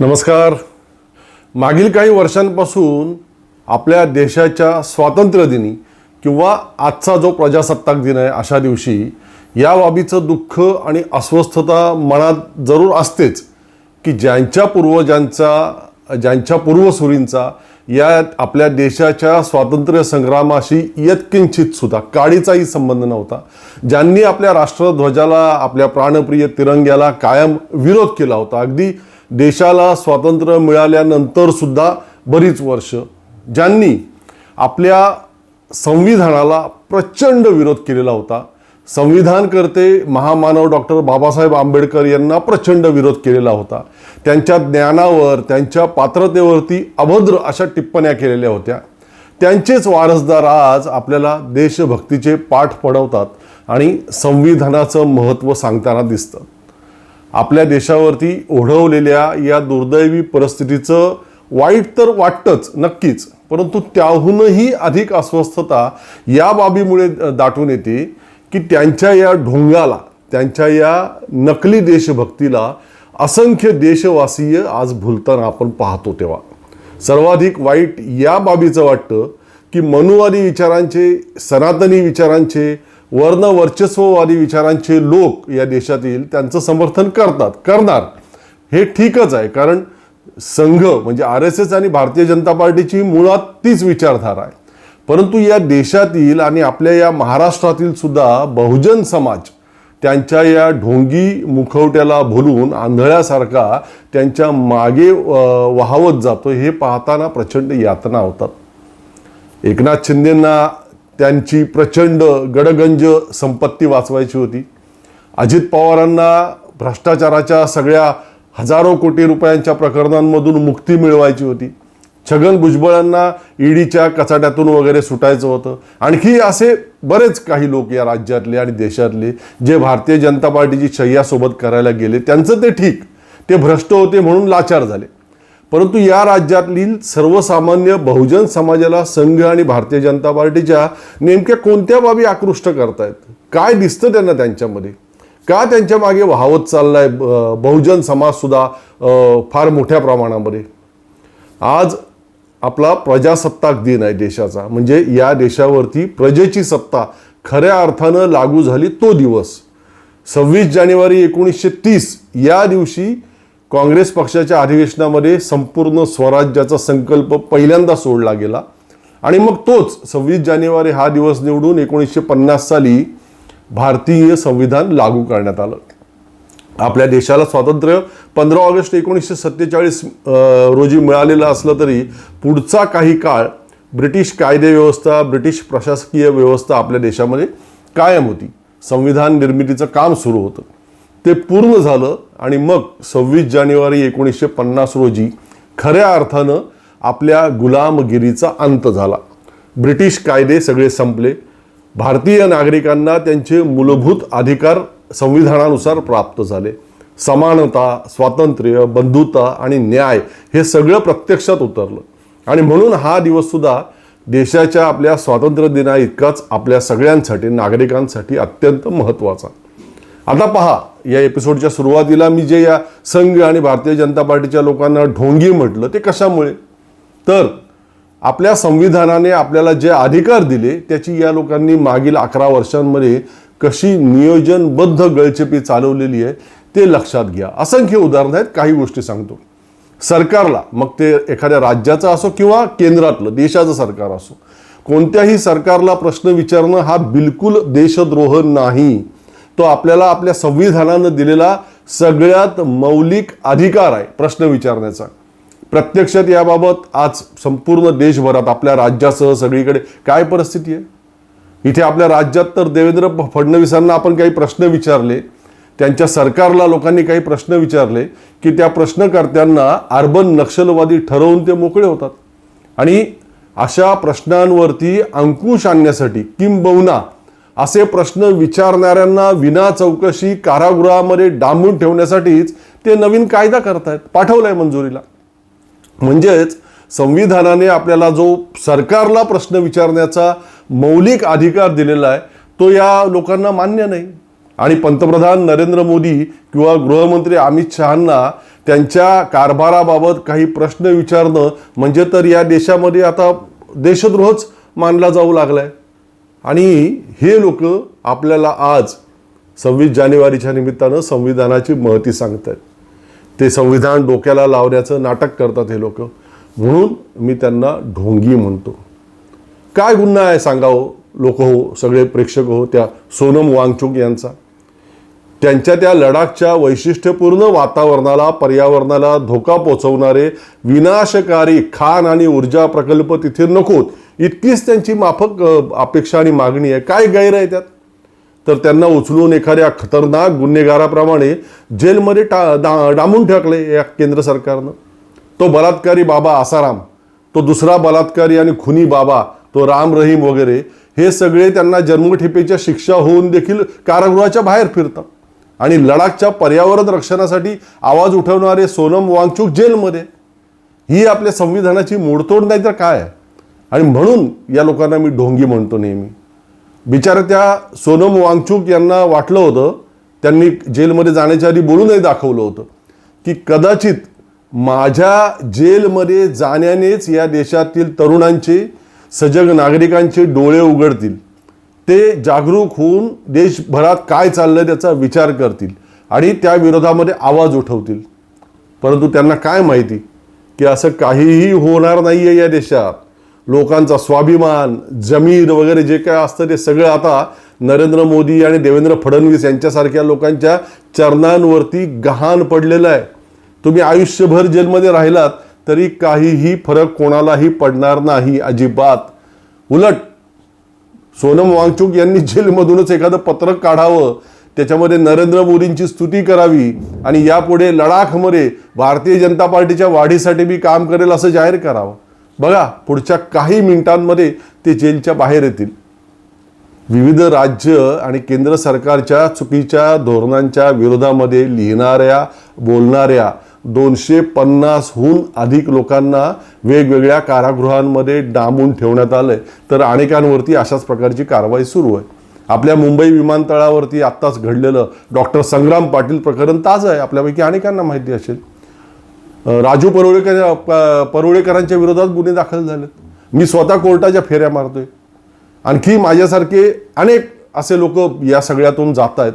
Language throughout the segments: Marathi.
नमस्कार. मागील काही वर्षांपासून आपल्या देशाच्या स्वातंत्र्यदिनी किंवा आजचा जो प्रजासत्ताक दिन आहे अशा दिवशी या बाबीचं दुःख आणि अस्वस्थता मनात जरूर असतेच की ज्यांच्या पूर्वजांचा ज्यांच्या पूर्वसुरींचा या आपल्या देशाच्या स्वातंत्र्य संग्रामाशी यत्किंचित सुद्धा काडीचाही संबंध नव्हता. ज्यांनी आपल्या राष्ट्रध्वजाला आपल्या प्राणप्रिय तिरंग्याला कायम विरोध केला होता. अगदी देशाला स्वातंत्र्य मिळाल्यानंतर सुद्धा बरीच वर्ष ज्यांनी आपल्या संविधानाला प्रचंड विरोध केलेला होता. संविधानकर्ते महामानव डॉक्टर बाबासाहेब आंबेडकर यांना प्रचंड विरोध केलेला होता. त्यांच्या ज्ञानावर त्यांच्या पात्रतेवरती अभद्र अशा टिप्पण्या केलेल्या होत्या. त्यांचेच वारसदार आज आपल्याला देशभक्तीचे पाठ पडवतात आणि संविधानाचं महत्त्व सांगताना दिसतं. आपल्या देशावरती ओढवलेल्या या दुर्दैवी परिस्थितीचं वाईट तर वाटतंच नक्कीच. परंतु त्याहूनही अधिक अस्वस्थता या बाबीमुळे दाटून येते की त्यांच्या या ढोंगाला त्यांच्या या नकली देशभक्तीला असंख्य देशवासीय आज भुलताना आपण पाहतो तेव्हा. सर्वाधिक वाईट या बाबीचं वाटतं की मनुवादी विचारांचे सनातनी विचारांचे वर्ण वर्चस्ववादी विचारांचे लोक या देशातील त्यांचं समर्थन करतात. करणार. हे ठीकच आहे कारण संघ म्हणजे आर एस एस आणि भारतीय जनता पार्टीची मुळात तीच विचारधारा आहे. परंतु या देशातील आणि आपल्या या महाराष्ट्रातील सुद्धा बहुजन समाज त्यांच्या या ढोंगी मुखवट्याला भुलून आंधळ्यासारखा त्यांच्या मागे वाहवत जातो हे पाहताना प्रचंड यातना होतात. एकनाथ शिंदेंना त्यांची प्रचंड गडगंज संपत्ती वाचवायची होती. अजित पवारांना भ्रष्टाचाराच्या सगळ्या हजारो कोटी रुपयांच्या प्रकरणांमधून मुक्ती मिळवायची होती. छगन भुजबळांना ईडीच्या कचाट्यातून वगैरे सुटायचं होतं. आणखी असे बरेच काही लोक या राज्यातले आणि देशातले जे भारतीय जनता पार्टीची शय्यासोबत करायला गेले त्यांचं ते ठीक. ते भ्रष्ट होते म्हणून लाचार झाले. परंतु या राज्यातील सर्वसामान्य बहुजन समाजाला संघ आणि भारतीय जनता पार्टीच्या नेमक्या कोणत्या बाबी आकृष्ट करतायत? काय दिसतं त्यांना त्यांच्यामध्ये? का त्यांच्या मागे वाहवत चाललाय? बहुजन समाजसुद्धा फार मोठ्या प्रमाणामध्ये. आज आपला प्रजासत्ताक दिन आहे देशाचा. म्हणजे या देशावरती प्रजेची सत्ता खऱ्या अर्थानं लागू झाली तो दिवस. सव्वीस जानेवारी एकोणीसशे तीस या दिवशी काँग्रेस पक्षाच्या अधिवेशनामध्ये संपूर्ण स्वराज्याचा संकल्प पहिल्यांदा सोडला गेला. आणि मग तोच सव्वीस जानेवारी हा दिवस निवडून एकोणीसशे पन्नास साली भारतीय संविधान लागू करण्यात आलं. आपल्या देशाला स्वातंत्र्य पंधरा ऑगस्ट एकोणीसशे सत्तेचाळीस रोजी मिळालेलं असलं तरी पुढचा काही काळ ब्रिटिश कायदेव्यवस्था ब्रिटिश प्रशासकीय व्यवस्था आपल्या देशामध्ये कायम होती. संविधान निर्मितीचं काम सुरू होतं. ते पूर्ण झालं आणि मग सव्वीस जानेवारी एकोणीसशे पन्नास रोजी खऱ्या अर्थानं आपल्या गुलामगिरीचा अंत झाला. ब्रिटिश कायदे सगळे संपले. भारतीय नागरिकांना त्यांचे मूलभूत अधिकार संविधानानुसार प्राप्त झाले. समानता स्वातंत्र्य बंधुता आणि न्याय हे सगळं प्रत्यक्षात उतरलं. आणि म्हणून हा दिवस सुद्धा देशाच्या आपल्या स्वातंत्र्य दिना इतकाच आपल्या सगळ्यांसाठी नागरिकांसाठी अत्यंत महत्त्वाचा. आता पहा या एपिसोडच्या सुरुवातीला मी जे या संघ आणि भारतीय जनता पार्टीच्या लोकांना ढोंगी म्हटलं ते कशामुळे? तर आपल्या संविधानाने आपल्याला जे अधिकार दिले त्याची या लोकांनी मागील अकरा वर्षांमध्ये कशी नियोजनबद्ध गळचेपी चालवलेली आहे ते लक्षात घ्या. असंख्य उदाहरणं आहेत काही गोष्टी सांगतो. सरकारला मग ते एखाद्या राज्याचं असो किंवा केंद्रातलं देशाचं सरकार असो कोणत्याही सरकारला प्रश्न विचारणं हा बिलकुल देशद्रोह नाही. तो आपल्याला आपल्या संविधानानं दिलेला सगळ्यात मौलिक अधिकार आहे प्रश्न विचारण्याचा. प्रत्यक्षात याबाबत आज संपूर्ण देशभरात आपल्या राज्यासह सगळीकडे काय परिस्थिती आहे? इथे आपल्या राज्यात तर देवेंद्र फडणवीसांना आपण काही प्रश्न विचारले त्यांच्या सरकारला लोकांनी काही प्रश्न विचारले की त्या प्रश्नकर्त्यांना अर्बन नक्षलवादी ठरवून ते मोकळे होतात. आणि अशा प्रश्नांवरती अंकुश आणण्यासाठी किंबहुना असे प्रश्न विचारणाऱ्यांना विना चौकशी कारागृहामध्ये डांबून ठेवण्यासाठीच ते नवीन कायदा करतायत पाठवलाय मंजुरीला. म्हणजेच संविधानाने आपल्याला जो सरकारला प्रश्न विचारण्याचा मौलिक अधिकार दिलेला आहे तो या लोकांना मान्य नाही. आणि पंतप्रधान नरेंद्र मोदी किंवा गृहमंत्री अमित शहांना त्यांच्या कारभाराबाबत काही प्रश्न विचारणं म्हणजे तर या देशामध्ये आता देशद्रोहच मानला जाऊ लागलाय. आणि हे लोक आपल्याला आज सव्वीस जानेवारीच्या निमित्तानं संविधानाची महती सांगत आहेत ते संविधान डोक्याला लावण्याचं नाटक करतात हे लोक. म्हणून मी त्यांना ढोंगी म्हणतो. काय गुन्हा आहे सांगावं हो, लोक हो सगळे प्रेक्षक हो त्या सोनम वांगचुक यांचा. त्यांच्या त्या लडाखच्या वैशिष्ट्यपूर्ण वातावरणाला पर्यावरणाला धोका पोचवणारे विनाशकारी खाण आणि ऊर्जा प्रकल्प तिथे नकोत. इतकीच त्यांची माफक अपेक्षा आणि मागणी आहे. काय गैर आहे त्यात? तर त्यांना उचलून एखाद्या खतरनाक गुन्हेगाराप्रमाणे जेलमध्ये टा डा डांबून टाकले या केंद्र सरकारनं. तो बलात्कारी बाबा आसाराम तो दुसरा बलात्कारी आणि खुनी बाबा तो राम रहीम वगैरे हे सगळे त्यांना जन्मठेपेच्या शिक्षा होऊन देखील कारागृहाच्या बाहेर फिरतात. आणि लडाखच्या पर्यावरण रक्षणासाठी आवाज उठवणारे सोनम वांगचूक जेलमध्ये. ही आपल्या संविधानाची मोडतोड नाही तर काय आहे? आणि म्हणून या लोकांना मी ढोंगी म्हणतो नेहमी. बिचारा त्या सोनम वांगचूक यांना वाटलं होतं त्यांनी जेलमध्ये जाण्याच्या आधी बोलूनही दाखवलं होतं की कदाचित माझ्या जेलमध्ये जाण्यानेच या देशातील तरुणांचे सजग नागरिकांचे डोळे उघडतील. ते जागरूक होऊन देशभरात काय चाललं त्याचा विचार करतील आणि त्या विरोधामध्ये आवाज उठवतील. परंतु त्यांना काय माहिती की असं काहीही होणार नाही आहे या देशात. लोकांचा स्वाभिमान जमीन वगैरे जे काय असतं ते सगळं आता नरेंद्र मोदी आणि देवेंद्र फडणवीस यांच्यासारख्या लोकांच्या चरणांवरती गहाण पडलेलं आहे. तुम्ही आयुष्यभर जेलमध्ये राहिलात तरी काहीही फरक कोणालाही पडणार नाही अजिबात. उलट सोनम वांगचूक यांनी जेलमधूनच एखादं पत्रक काढावं त्याच्यामध्ये नरेंद्र मोदींची स्तुती करावी आणि यापुढे लडाखमध्ये भारतीय जनता पार्टीच्या वाढीसाठी मी काम करेल असं जाहीर करावं. बघा पुढच्या काही मिनिटांमध्ये ते जेलच्या बाहेर येतील. विविध राज्य आणि केंद्र सरकारच्या चुकीच्या धोरणांच्या विरोधामध्ये लिहिणाऱ्या बोलणाऱ्या दोनशे पन्नासहून अधिक लोकांना वेगवेगळ्या कारागृहांमध्ये डांबून ठेवण्यात आलंय. तर अनेकांवरती अशाच प्रकारची कारवाई सुरू आहे. आपल्या मुंबई विमानतळावरती आत्ताच घडलेलं डॉक्टर संग्राम पाटील प्रकरण ताज आहे. आपल्यापैकी अनेकांना माहिती असेल. राजू परुळेकर प- परुळेकरांच्या विरोधात गुन्हे दाखल झाले. मी स्वतः कोर्टाच्या फेऱ्या मारतोय. आणखी माझ्यासारखे अनेक असे लोक या सगळ्यातून जात आहेत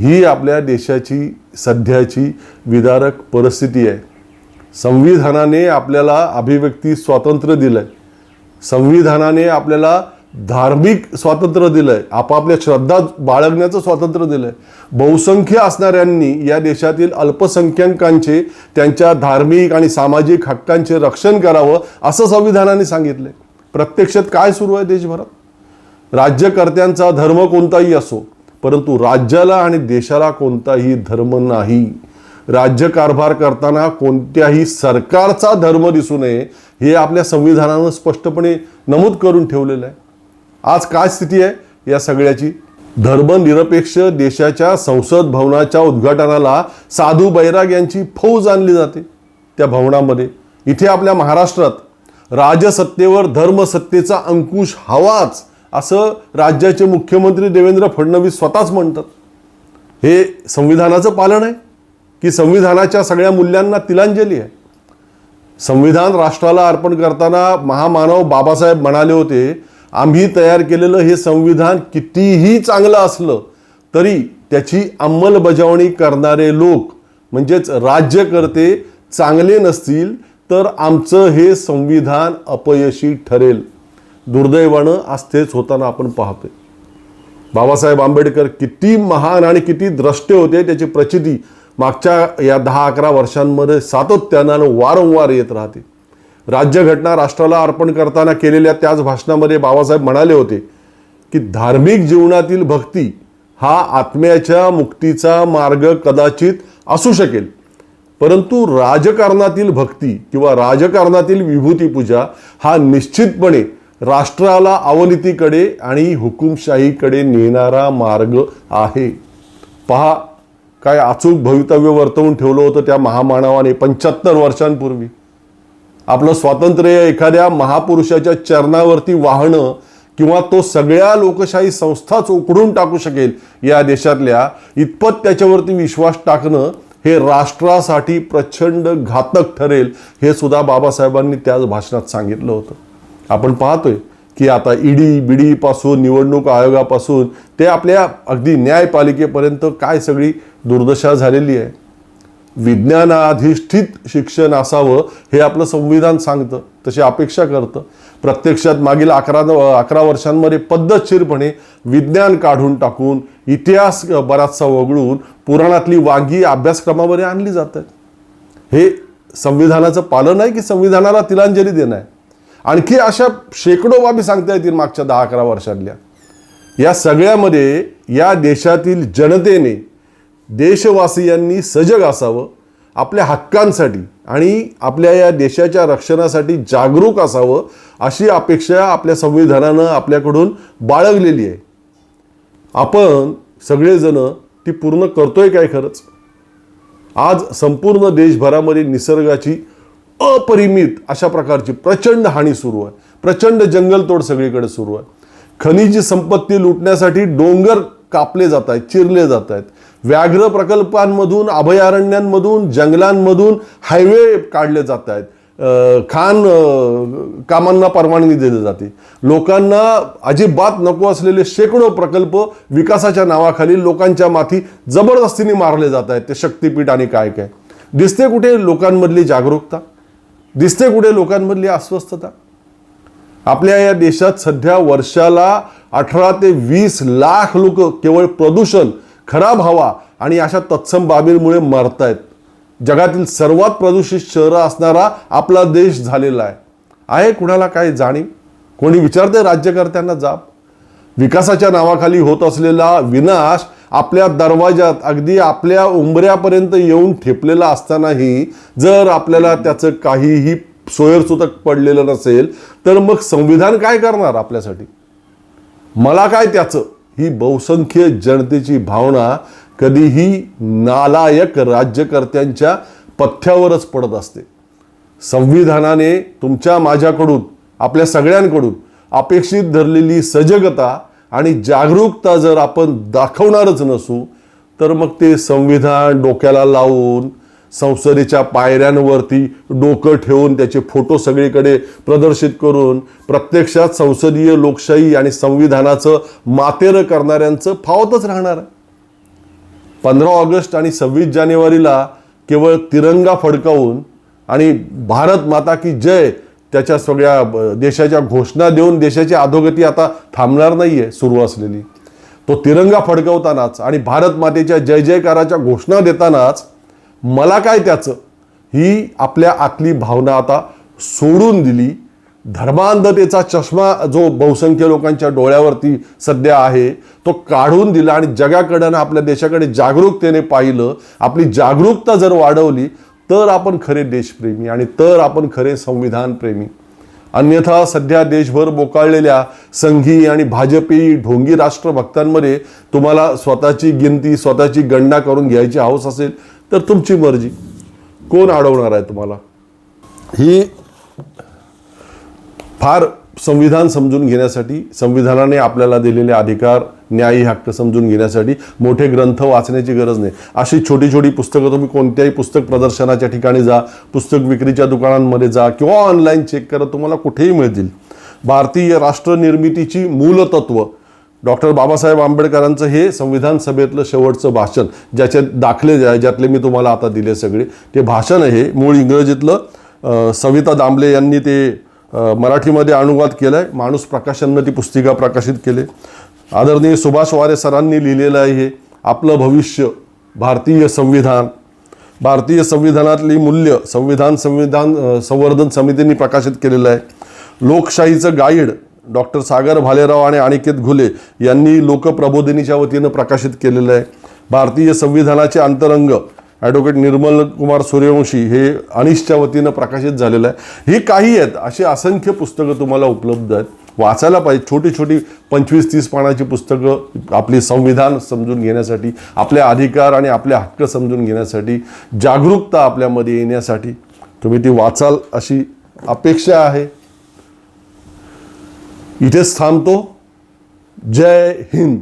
ही आपल्या देशाची सध्याची विदारक परिस्थिती आहे. संविधानाने आपल्याला अभिव्यक्ती स्वातंत्र्य दिलं आहे संविधानाने आपल्याला धार्मिक स्वातंत्र्य दिलंय. आपापल्या श्रद्धा बाळगण्याचं स्वातंत्र्य दिलंय. बहुसंख्य असणाऱ्यांनी या देशातील अल्पसंख्याकांचे त्यांच्या धार्मिक आणि सामाजिक हक्कांचे रक्षण करावं असं संविधानाने सांगितलंय. प्रत्यक्षात काय सुरू आहे देशभरात? राज्यकर्त्यांचा धर्म कोणताही असो परंतु राज्याला आणि देशाला कोणताही धर्म नाही. राज्यकारभार करताना कोणत्याही सरकारचा धर्म दिसू नये हे आपल्या संविधानानं स्पष्टपणे नमूद करून ठेवलेलं आहे. आज काय स्थिती आहे? या सगळ्याची. धर्मनिरपेक्ष देशाच्या संसद भवनाच्या उद्घाटनाला साधू बैराग यांची फौज आणली जाते त्या भवनामध्ये. इथे आपल्या महाराष्ट्रात राजसत्तेवर धर्मसत्तेचा अंकुश हवाच असं राज्याचे मुख्यमंत्री देवेंद्र फडणवीस स्वतःच म्हणतात. हे संविधानाचं पालन आहे? की संविधानाच्या सगळ्या मूल्यांना तिलांजली आहे? संविधान राष्ट्राला अर्पण करताना महामानव बाबासाहेब म्हणाले होते आम्ही तयार केलेलं हे संविधान कितीही चांगलं असलं तरी त्याची अंमलबजावणी करणारे लोक म्हणजेच राज्यकर्ते चांगले नसतील तर आमचं हे संविधान अपयशी ठरेल. दुर्दैवानं आज तेच होताना आपण पाहतोय. बाबासाहेब आंबेडकर किती महान आणि किती द्रष्टे होते त्याची प्रचिती मागच्या या दहा अकरा वर्षांमध्ये सातत्यानं वारंवार येत राहते. राज्यघटना राष्ट्राला अर्पण करताना केलेल्या त्याच भाषणामध्ये बाबासाहेब म्हणाले होते की धार्मिक जीवनातील भक्ती हा आत्म्याच्या मुक्तीचा मार्ग कदाचित असू शकेल. परंतु राजकारणातील भक्ती किंवा राजकारणातील विभूतीपूजा हा निश्चितपणे राष्ट्राला अवनतीकडे आणि हुकुमशाहीकडे नेणारा मार्ग आहे. पहा काय अचूक भवितव्य वर्तवून ठेवलं होतं त्या महामानवाने पंच्याहत्तर वर्षांपूर्वी. आपलं स्वातंत्र्य एखाद्या महापुरुषाच्या चरणावरती वाहणं किंवा तो सगळ्या लोकशाही संस्थाच उकडून टाकू शकेल या देशातल्या इतपत त्याच्यावरती विश्वास टाकणं हे राष्ट्रासाठी प्रचंड घातक ठरेल हे सुद्धा बाबासाहेबांनी त्याच भाषणात सांगितलं होतं. आपण पाहतोय की आता ईडी बीडी पासून निवडणूक आयोगापासून ते आपल्या अगदी न्यायपालिकेपर्यंत काय सगळी दुर्दशा झालेली आहे. विज्ञानाधिष्ठित शिक्षण असावं हे आपलं संविधान सांगतं तशी अपेक्षा करतं. प्रत्यक्षात मागील अकरा अकरा वर्षांमध्ये पद्धतशीरपणे विज्ञान काढून टाकून इतिहास बराचसा वगळून पुराणातली वांगी अभ्यासक्रमामध्ये आणली जात आहेत हे संविधानाचं पालन आहे की संविधानाला तिलांजली देणं आहे? आणखी अशा शेकडो बाबी सांगता येतील मागच्या दहा अकरा वर्षातल्या. या सगळ्यामध्ये या देशातील जनतेने देशवासियांनी सजग असावं आपल्या हक्कांसाठी आणि आपल्या या देशाच्या रक्षणासाठी जागरूक असावं अशी अपेक्षा आपल्या संविधानानं आपल्याकडून बाळगलेली आहे. आपण सगळेजणं ती पूर्ण करतोय काय खरंच? आज संपूर्ण देशभरामध्ये निसर्गाची अपरिमित अशा प्रकारची प्रचंड हानी सुरू आहे. प्रचंड जंगलतोड सगळीकडे सुरू आहे. खनिज संपत्ती लुटण्यासाठी डोंगर कापले जात आहेत चिरले जात आहेत. व्याघ्र प्रकल्पांमधून अभयारण्यांमधून जंगलांमधून हायवे काढले जात आहेत. खान खाण कामांना परवानगी दिली जाते. लोकांना अजिबात नको असलेले शेकडो प्रकल्प विकासाच्या नावाखाली लोकांच्या माथी जबरदस्तीने मारले जात आहेत. ते शक्तीपीठ आणि काय काय. दिसते कुठे लोकांमधली जागरूकता? दिसते कुठे लोकांमधली अस्वस्थता? आपल्या या देशात सध्या वर्षाला अठरा ते वीस लाख लोक केवळ प्रदूषण खराब हवा आणि अशा तत्सम बाबींमुळे मरतायत. जगातील सर्वात प्रदूषित शहरं असणारा आपला देश झालेला आहे. आहे कुणाला काय जाणीव? कोणी विचारते राज्यकर्त्यांना जाब? विकासाच्या नावाखाली होत असलेला विनाश आपल्या दरवाजात अगदी आपल्या उंबऱ्यापर्यंत येऊन ठेपलेला असतानाही जर आपल्याला त्याचं काहीही सोयरसुतक पडलेलं नसेल तर मग संविधान काय करणार आपल्यासाठी? मला काय त्याचं? ही बहुसंख्य जनतेची भावना कधीही नालायक राज्यकर्त्यांच्या पथ्यावरच पडत असते. संविधानाने तुमच्या माझ्याकडून आपल्या सगळ्यांकडून अपेक्षित धरलेली सजगता आणि जागरूकता जर आपण दाखवणारच नसू तर मग ते संविधान डोक्याला लावून संसदेच्या पायऱ्यांवरती डोकं ठेवून त्याचे फोटो सगळीकडे प्रदर्शित करून प्रत्यक्षात संसदीय लोकशाही आणि संविधानाचं मातेरं करणाऱ्यांचं फावतच राहणार. पंधरा ऑगस्ट आणि सव्वीस जानेवारीला केवळ तिरंगा फडकावून आणि भारत माता की जय त्याच्या सगळ्या देशाच्या घोषणा देऊन देशाची अधोगती आता थांबणार नाही आहे सुरू असलेली. तो तिरंगा फडकवतानाच आणि भारत मातेच्या जय जयकाराच्या घोषणा देतानाच मला काय त्याचं? ही आपल्या आतली भावना आता सोडून दिली. धर्मांधतेचा चष्मा जो बहुसंख्य लोकांच्या डोळ्यावरती सध्या आहे तो काढून दिला आणि जगाकडनं आपल्या देशाकडे जागरूकतेने पाहिलं. आपली जागरूकता जर वाढवली तर आपण खरे देशप्रेमी आणि तर आपण खरे संविधान प्रेमी अन्यथा सध्या देशभर बोकाळलेल्या संघी आणि भाजपी ढोंगी राष्ट्रभक्तांमध्ये तुम्हाला स्वतःची गिनती स्वतःची गणना करून घ्यायची हौस असेल तर तुमची मर्जी. कोण अडवणार आहे तुम्हाला? ही फार संविधान समजून घेण्यासाठी संविधानाने आपल्याला दिलेले अधिकार न्यायी हक्क समजून घेण्यासाठी मोठे ग्रंथ वाचण्याची गरज नाही. अशी छोटी छोटी पुस्तकं तुम्ही कोणत्याही पुस्तक प्रदर्शनाच्या ठिकाणी जा पुस्तक विक्रीच्या दुकानांमध्ये जा किंवा ऑनलाईन चेक करा तुम्हाला कुठेही मिळतील. भारतीय राष्ट्रनिर्मितीची मूलतत्व डॉक्टर बाबासाहेब आंबेडकरांचं हे संविधान सभेतलं शेवटचं भाषण ज्याचे दाखले जे आहे, ज्यातले मी तुम्हाला आता दिले सगळे ते भाषण आहे मूळ इंग्रजीतलं सविता दामले यांनी ते मराठीमध्ये अनुवाद केलं आहे माणूस प्रकाशननं ती पुस्तिका प्रकाशित केले. आदरणीय सुभाष वारे सरांनी लिहिलेलं आहे हे आपलं भविष्य भारतीय संविधान. भारतीय संविधानातली मूल्य संविधान संविधान संवर्धन समितीने प्रकाशित केलेलं आहे. लोकशाहीचं गाईड डॉक्टर सागर भालेराव आणि अनिकेत घुले यांनी लोकप्रबोधिनीच्या वतीनं प्रकाशित केलेलं आहे. भारतीय संविधानाचे अंतरंग ॲडव्होकेट निर्मल कुमार सूर्यवंशी हे अनिशच्या वतीनं प्रकाशित झालेलं आहे. ही काही आहेत अशी असंख्य पुस्तकं तुम्हाला उपलब्ध आहेत. वाचायला पाहिजे छोटी छोटी पंचवीस तीस पानाची पुस्तकं आपली संविधान समजून घेण्यासाठी आपले अधिकार आणि आपले हक्क समजून घेण्यासाठी जागरूकता आपल्यामध्ये येण्यासाठी. तुम्ही ती वाचाल अशी अपेक्षा आहे. इथेच थांबतो जय हिंद.